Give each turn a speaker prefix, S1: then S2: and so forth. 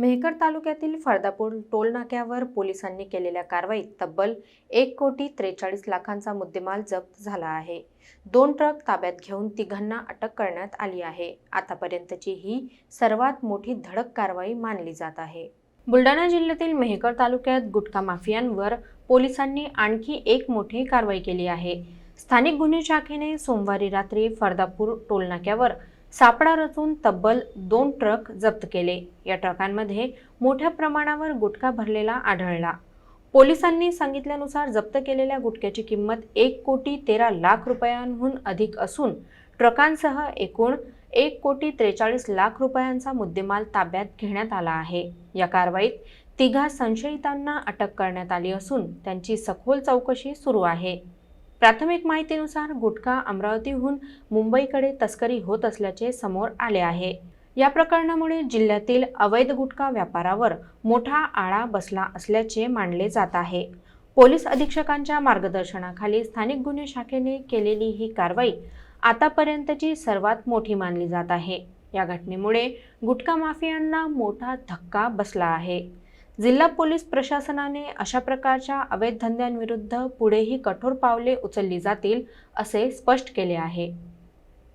S1: मेहकर तालुक्यातील फळदापूर टोलनाक्यावर पोलिसांनी केलेल्या कारवाईत तब्बल एक कोटी त्रेचाळीस लाखांचा मुद्देमाल जप्त झाला आहे. दोन ट्रक ताब्यात घेऊन तिघांना अटक करण्यात आली आहे. आतापर्यंतची ही सर्वात मोठी धडक कारवाई मानली जात आहे. बुलढाणा जिल्ह्यातील मेहकर तालुक्यात गुटखा माफियांवर पोलिसांनी आणखी एक मोठी कारवाई केली आहे. स्थानिक गुन्हे शाखेने सोमवारी रात्री फरदापूर टोलनाक्यावर सापळा रचून तब्बल दोन ट्रक जप्त केले. या ट्रकांमध्ये मोठ्या प्रमाणावर गुटखा भरलेला आढळला. पोलिसांनी सांगितल्यानुसार जप्त केलेल्या गुटख्याची किंमत एक कोटी तेरा लाख रुपयांहून अधिक असून ट्रकांसह एकूण एक कोटी त्रेचाळीस लाख रुपयांचा मुद्देमाल ताब्यात घेण्यात आला आहे. या कारवाईत तिघा संशयितांना अटक करण्यात आली असून त्यांची सखोल चौकशी सुरू आहे. प्राथमिक माहितीनुसार गुटखा अमरावतीहून मुंबईकडे तस्करी होत असल्याचे समोर आले आहे. या प्रकरणामुळे जिल्ह्यातील अवैध गुटखा व्यापारावर मोठा आळा बसला असल्याचे मानले जात आहे. पोलीस अधीक्षकांच्या मार्गदर्शनाखाली स्थानिक गुन्हे शाखेने केलेली ही कारवाई आतापर्यंतची सर्वात मोठी मानली जात आहे. या घटनेमुळे गुटखा माफियांना मोठा धक्का बसला आहे. जिल्हा पोलीस प्रशासनाने अशा प्रकारच्या अवैध धंद्यांविरुद्ध पुढेही कठोर पावले उचलली जातील असे स्पष्ट केले आहे.